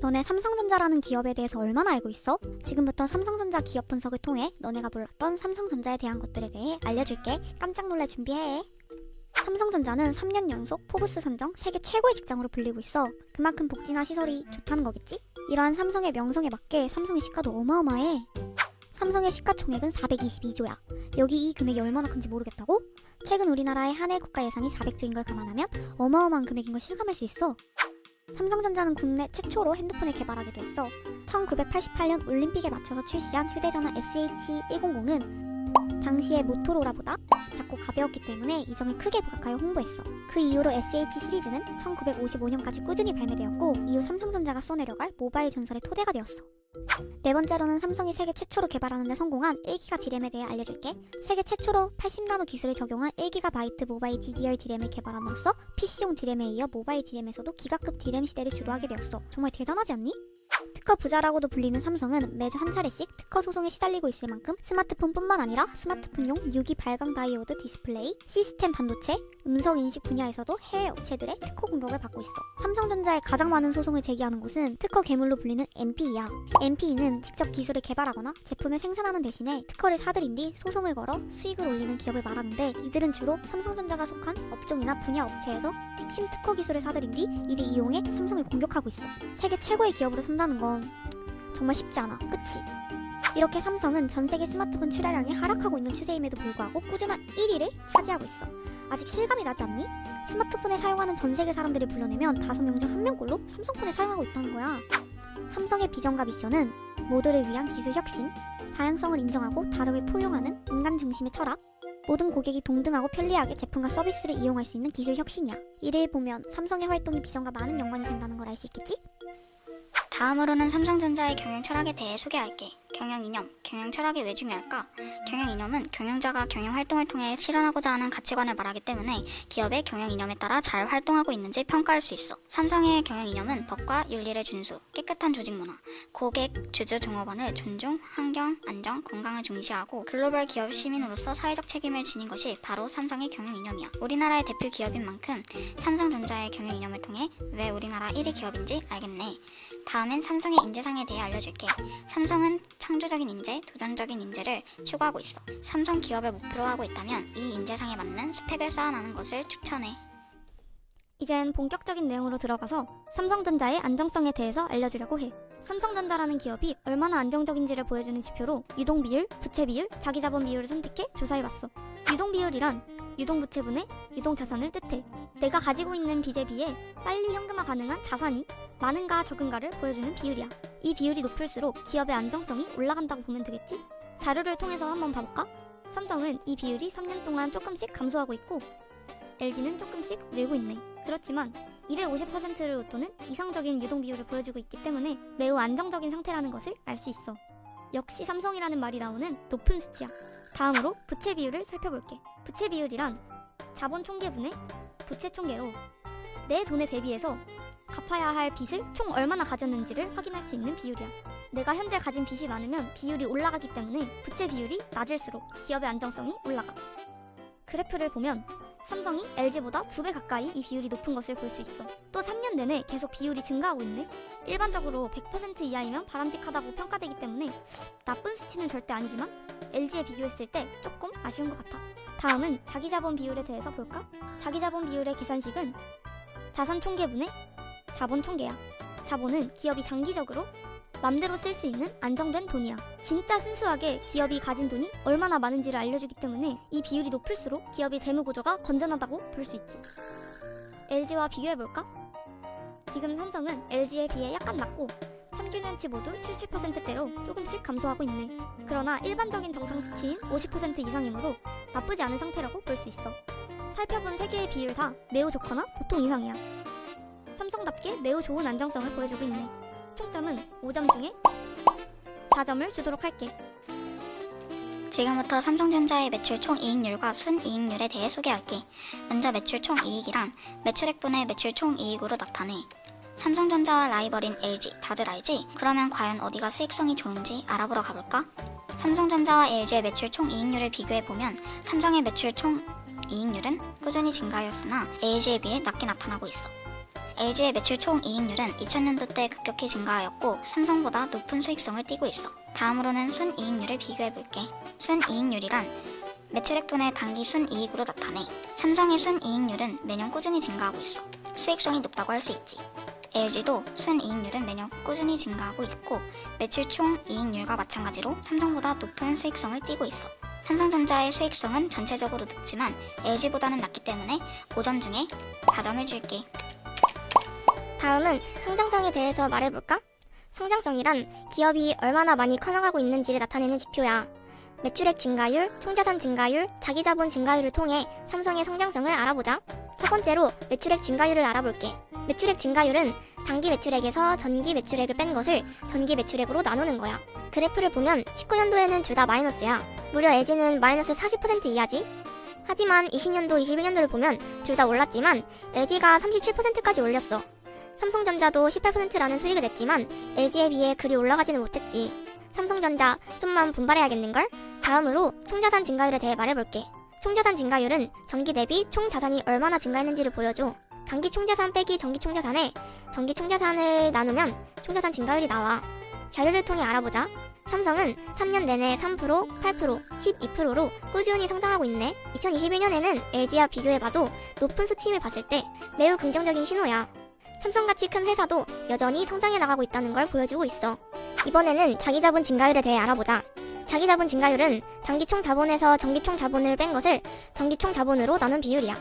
너네 삼성전자라는 기업에 대해서 얼마나 알고 있어? 지금부터 삼성전자 기업 분석을 통해 너네가 몰랐던 삼성전자에 대한 것들에 대해 알려줄게. 깜짝 놀랄 준비해. 삼성전자는 3년 연속 포브스 선정 세계 최고의 직장으로 불리고 있어. 그만큼 복지나 시설이 좋다는 거겠지? 이러한 삼성의 명성에 맞게 삼성의 시가도 어마어마해. 삼성의 시가총액은 422조야. 여기 이 금액이 얼마나 큰지 모르겠다고? 최근 우리나라의 한해 국가 예산이 400조인 걸 감안하면 어마어마한 금액인 걸 실감할 수 있어. 삼성전자는 국내 최초로 핸드폰을 개발하기도 했어. 1988년 올림픽에 맞춰서 출시한 휴대전화 SH100은 당시의 모토로라보다 작고 가벼웠기 때문에 이점을 크게 부각하여 홍보했어. 그 이후로 SH 시리즈는 1955년까지 꾸준히 발매되었고 이후 삼성전자가 써내려갈 모바일 전설의 토대가 되었어. 네 번째로는 삼성이 세계 최초로 개발하는 데 성공한 1기가 디램에 대해 알려줄게. 세계 최초로 80나노 기술을 적용한 1GB 모바일 DDR 디램을 개발함으로써 PC용 디램에 이어 모바일 디램에서도 기가급 디램 시대를 주도하게 되었어. 정말 대단하지 않니? 특허 부자라고도 불리는 삼성은 매주 한 차례씩 특허 소송에 시달리고 있을 만큼 스마트폰뿐만 아니라 스마트폰용 유기 발광 다이오드 디스플레이, 시스템 반도체, 음성 인식 분야에서도 해외 업체들의 특허 공격을 받고 있어. 삼성전자에 가장 많은 소송을 제기하는 곳은 특허 괴물로 불리는 MPE야. MPE는 직접 기술을 개발하거나 제품을 생산하는 대신에 특허를 사들인 뒤 소송을 걸어 수익을 올리는 기업을 말하는데 이들은 주로 삼성전자가 속한 업종이나 분야 업체에서 핵심 특허 기술을 사들인 뒤 이를 이용해 삼성을 공격하고 있어. 세계 최고의 기업으로 산다는 건 정말 쉽지 않아. 그치? 이렇게 삼성은 전 세계 스마트폰 출하량이 하락하고 있는 추세임에도 불구하고 꾸준한 1위를 차지하고 있어. 아직 실감이 나지 않니? 스마트폰을 사용하는 전 세계 사람들을 불러내면 5명 중 1명꼴로 삼성폰을 사용하고 있다는 거야. 삼성의 비전과 미션은 모두를 위한 기술 혁신, 다양성을 인정하고 다름을 포용하는 인간 중심의 철학, 모든 고객이 동등하고 편리하게 제품과 서비스를 이용할 수 있는 기술 혁신이야. 이를 보면 삼성의 활동이 비전과 많은 연관이 된다는 걸 알 수 있겠지? 다음으로는 삼성전자의 경영 철학에 대해 소개할게. 경영 이념, 경영 철학이 왜 중요할까? 경영 이념은 경영자가 경영 활동을 통해 실현하고자 하는 가치관을 말하기 때문에 기업의 경영 이념에 따라 잘 활동하고 있는지 평가할 수 있어. 삼성의 경영 이념은 법과 윤리를 준수, 깨끗한 조직 문화, 고객, 주주 종업원을 존중, 환경, 안정, 건강을 중시하고 글로벌 기업 시민으로서 사회적 책임을 지닌 것이 바로 삼성의 경영 이념이야. 우리나라의 대표 기업인 만큼 삼성전자의 경영 이념을 통해 왜 우리나라 1위 기업인지 알겠네. 다음엔 삼성의 인재상에 대해 알려줄게. 삼성은 창조적인 인재, 도전적인 인재를 추구하고 있어. 삼성 기업을 목표로 하고 있다면 이 인재상에 맞는 스펙을 쌓아나는 것을 추천해. 이젠 본격적인 내용으로 들어가서 삼성전자의 안정성에 대해서 알려주려고 해. 삼성전자라는 기업이 얼마나 안정적인지를 보여주는 지표로 유동 비율, 부채 비율, 자기 자본 비율을 선택해 조사해봤어. 유동 비율이란 유동 부채분의 유동 자산을 뜻해. 내가 가지고 있는 빚에 비해 빨리 현금화 가능한 자산이 많은가 적은가를 보여주는 비율이야. 이 비율이 높을수록 기업의 안정성이 올라간다고 보면 되겠지? 자료를 통해서 한번 봐볼까? 삼성은 이 비율이 3년 동안 조금씩 감소하고 있고 LG는 조금씩 늘고 있네. 그렇지만 250%를 웃도는 이상적인 유동 비율을 보여주고 있기 때문에 매우 안정적인 상태라는 것을 알 수 있어. 역시 삼성이라는 말이 나오는 높은 수치야. 다음으로 부채 비율을 살펴볼게. 부채 비율이란 자본 총계분의 부채 총계로 내 돈에 대비해서 갚아야 할 빚을 총 얼마나 가졌는지를 확인할 수 있는 비율이야. 내가 현재 가진 빚이 많으면 비율이 올라가기 때문에 부채 비율이 낮을수록 기업의 안정성이 올라가. 그래프를 보면 삼성이 LG보다 두배 가까이 이 비율이 높은 것을 볼 수 있어. 또 3년 내내 계속 비율이 증가하고 있네. 일반적으로 100% 이하이면 바람직하다고 평가되기 때문에 나쁜 수치는 절대 아니지만 LG에 비교했을 때 조금 아쉬운 것 같아. 다음은 자기자본 비율에 대해서 볼까? 자기자본 비율의 계산식은 자산 총계분의 자본 총계야. 자본은 기업이 장기적으로 맘대로 쓸 수 있는 안정된 돈이야. 진짜 순수하게 기업이 가진 돈이 얼마나 많은지를 알려주기 때문에 이 비율이 높을수록 기업의 재무 구조가 건전하다고 볼 수 있지. LG와 비교해볼까? 지금 삼성은 LG에 비해 약간 낮고 3개년치 모두 70%대로 조금씩 감소하고 있네. 그러나 일반적인 정상 수치인 50% 이상이므로 나쁘지 않은 상태라고 볼 수 있어. 살펴본 세 개의 비율 다 매우 좋거나 보통 이상이야. 삼성답게 매우 좋은 안정성을 보여주고 있네. 총점은 5점 중에 4점을 주도록 할게. 지금부터 삼성전자의 매출 총 이익률과 순이익률에 대해 소개할게. 먼저 매출 총 이익이란 매출액분의 매출 총 이익으로 나타내. 삼성전자와 라이벌인 LG 다들 알지? 그러면 과연 어디가 수익성이 좋은지 알아보러 가볼까? 삼성전자와 LG의 매출 총 이익률을 비교해 보면 삼성의 매출 총 이익률은 꾸준히 증가하였으나 LG에 비해 낮게 나타나고 있어. LG의 매출 총 이익률은 2000년도 때 급격히 증가하였고 삼성보다 높은 수익성을 띠고 있어. 다음으로는 순이익률을 비교해볼게. 순이익률이란 매출액분의 단기 순이익으로 나타내. 삼성의 순이익률은 매년 꾸준히 증가하고 있어. 수익성이 높다고 할 수 있지. LG도 순이익률은 매년 꾸준히 증가하고 있고 매출 총 이익률과 마찬가지로 삼성보다 높은 수익성을 띠고 있어. 삼성전자의 수익성은 전체적으로 높지만 LG보다는 낮기 때문에 5점 중에 4점을 줄게. 다음은 성장성에 대해서 말해볼까? 성장성이란 기업이 얼마나 많이 커나가고 있는지를 나타내는 지표야. 매출액 증가율, 총자산 증가율, 자기자본 증가율을 통해 삼성의 성장성을 알아보자. 첫 번째로 매출액 증가율을 알아볼게. 매출액 증가율은 단기 매출액에서 전기 매출액을 뺀 것을 전기 매출액으로 나누는 거야. 그래프를 보면 19년도에는 둘 다 마이너스야. 무려 LG는 마이너스 40% 이하지. 하지만 20년도, 21년도를 보면 둘 다 올랐지만 LG가 37%까지 올렸어. 삼성전자도 18%라는 수익을 냈지만 LG에 비해 그리 올라가지는 못했지. 삼성전자 좀만 분발해야겠는걸? 다음으로 총자산 증가율에 대해 말해볼게. 총자산 증가율은 전기 대비 총 자산이 얼마나 증가했는지를 보여줘. 단기 총자산 빼기 전기 총자산에 전기 총자산을 나누면 총자산 증가율이 나와. 자료를 통해 알아보자. 삼성은 3년 내내 3%, 8%, 12%로 꾸준히 성장하고 있네. 2021년에는 LG와 비교해봐도 높은 수치임을 봤을 때 매우 긍정적인 신호야. 삼성같이 큰 회사도 여전히 성장해 나가고 있다는 걸 보여주고 있어. 이번에는 자기 자본 증가율에 대해 알아보자. 자기 자본 증가율은 단기 총 자본에서 정기 총 자본을 뺀 것을 정기 총 자본으로 나눈 비율이야.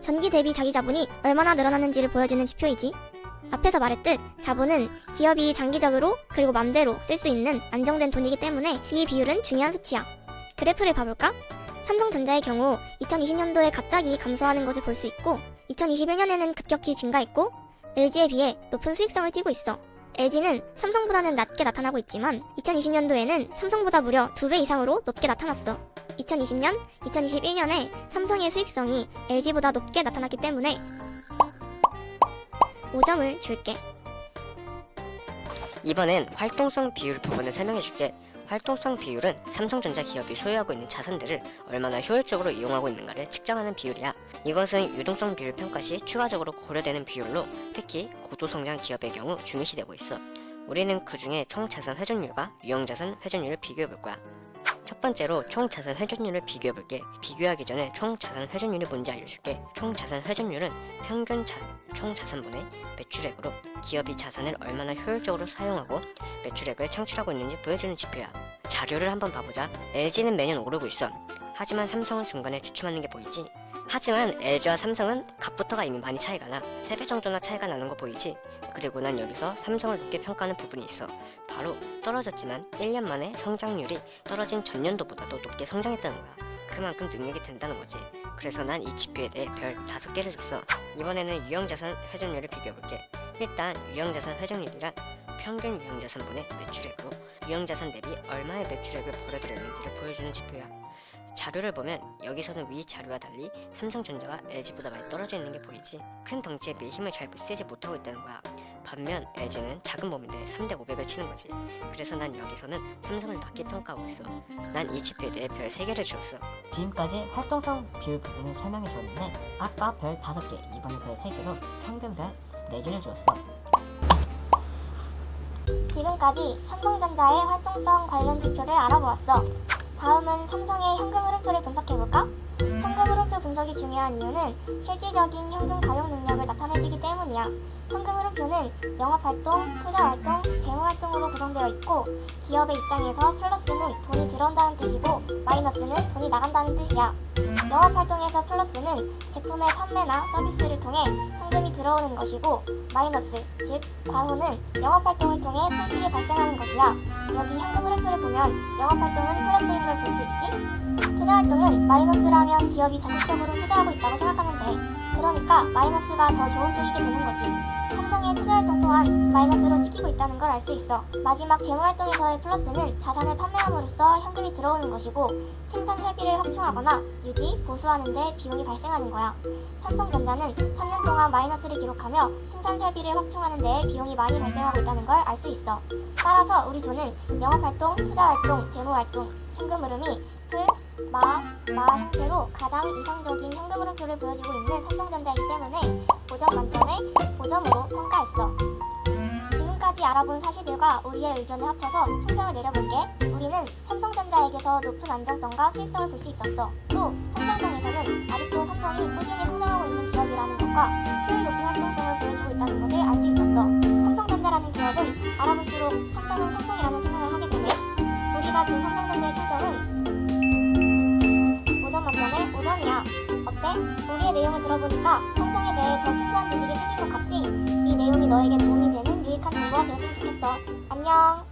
전기 대비 자기 자본이 얼마나 늘어났는지를 보여주는 지표이지. 앞에서 말했듯 자본은 기업이 장기적으로 그리고 맘대로 쓸 수 있는 안정된 돈이기 때문에 이 비율은 중요한 수치야. 그래프를 봐볼까? 삼성전자의 경우 2020년도에 갑자기 감소하는 것을 볼 수 있고 2021년에는 급격히 증가했고 LG에 비해 높은 수익성을 띠고 있어. LG는 삼성보다는 낮게 나타나고 있지만 2020년도에는 삼성보다 무려 2배 이상으로 높게 나타났어. 2020년, 2021년에 삼성의 수익성이 LG보다 높게 나타났기 때문에 5점을 줄게. 이번엔 활동성 비율 부분을 설명해 줄게. 활동성 비율은 삼성전자 기업이 소유하고 있는 자산들을 얼마나 효율적으로 이용하고 있는가를 측정하는 비율이야. 이것은 유동성 비율 평가 시 추가적으로 고려되는 비율로 특히 고도성장 기업의 경우 중요시되고 있어. 우리는 그 중에 총 자산 회전율과 유형 자산 회전율을 비교해 볼 거야. 첫 번째로 총 자산 회전율을 비교해 볼게. 비교하기 전에 총 자산 회전율이 뭔지 알려줄게. 총 자산 회전율은 평균 자, 총 자산분의 매출액으로 기업이 자산을 얼마나 효율적으로 사용하고 매출액을 창출하고 있는지 보여주는 지표야. 자료를 한번 봐보자. LG는 매년 오르고 있어. 하지만 삼성은 중간에 주춤하는 게 보이지? 하지만 LG와 삼성은 값부터가 이미 많이 차이가 나. 3배 정도나 차이가 나는 거 보이지? 그리고 난 여기서 삼성을 높게 평가하는 부분이 있어. 바로 떨어졌지만 1년 만에 성장률이 떨어진 전년도보다도 높게 성장했다는 거야. 그만큼 능력이 된다는 거지. 그래서 난 이 지표에 대해 별 5개를 줬어. 이번에는 유형자산 회전율을 비교해볼게. 일단 유형자산 회전율이란 평균 유형자산분의 매출액으로 유형자산 대비 얼마의 매출액을 벌어들였는지를 보여주는 지표야. 자료를 보면 여기서는 위 자료와 달리 삼성전자가 LG보다 많이 떨어져 있는 게 보이지? 큰 덩치에 비해 힘을 잘 쓰지 못하고 있다는 거야. 반면 LG는 작은 몸인데 3대 500을 치는 거지. 그래서 난 여기서는 삼성을 낮게 평가하고 있어. 난이 지표에 대해 별 3개를 주었어. 지금까지 활동성 비율 부분을 설명해 줬는데 아까 별 5개, 이번에 별 3개로 평균 별 4개를 주었어. 지금까지 삼성전자의 활동성 관련 지표를 알아보았어. 다음은 삼성의 현금 흐름표를 분석해볼까? 현금 흐름표 분석이 중요한 이유는 실질적인 현금 가용 능력을 나타내주기 때문이야. 현금 흐름표는 영업활동, 투자활동, 재무활동으로 구성되어 있고 기업의 입장에서 플러스는 돈이 들어온다는 뜻이고 마이너스는 돈이 나간다는 뜻이야. 영업 활동에서 플러스는 제품의 판매나 서비스를 통해 현금이 들어오는 것이고 마이너스, 즉 과로는 영업 활동을 통해 손실이 발생하는 것이야. 여기 현금 흐름표를 보면 영업 활동은 플러스인 걸 볼 수 있지? 투자 활동은 마이너스라면 기업이 적극적으로 투자하고 있다고 생각하면 돼. 그러니까 마이너스가 더 좋은 쪽이게 되는 거지. 삼성의 투자활동 또한 마이너스로 찍히고 있다는 걸 알 수 있어. 마지막 재무활동에서의 플러스는 자산을 판매함으로써 현금이 들어오는 것이고 생산 설비를 확충하거나 유지, 보수하는 데 비용이 발생하는 거야. 삼성전자는 3년 동안 마이너스를 기록하며 생산 설비를 확충하는 데 비용이 많이 발생하고 있다는 걸 알 수 있어. 따라서 우리 조는 영업활동, 투자활동, 재무활동, 현금 흐름이 풀, 마, 마 형태로 가장 이상적인 현금 흐름표를 보여주고 있는 삼성전자이기 때문에 5점 만점에 5점으로 평가했어. 지금까지 알아본 사실들과 우리의 의견을 합쳐서 총평을 내려볼게. 우리는 삼성전자에게서 높은 안정성과 수익성을 볼 수 있었어. 또 성장성에서는 아직도 삼성이 꾸준히 성장하고 있는 기업이라는 것과 효율 높은 활동성을 보여주고 있다는 것을 알 수 있었어. 삼성전자라는 기업은 알아볼수록 삼성은 삼성이라는 생각 5점이야. 어때? 우리의 내용을 들어보니까 삼성에 대해 더 풍부한 지식이 생긴 것 같지? 이 내용이 너에게 도움이 되는 유익한 정보가 되었으면 좋겠어. 안녕.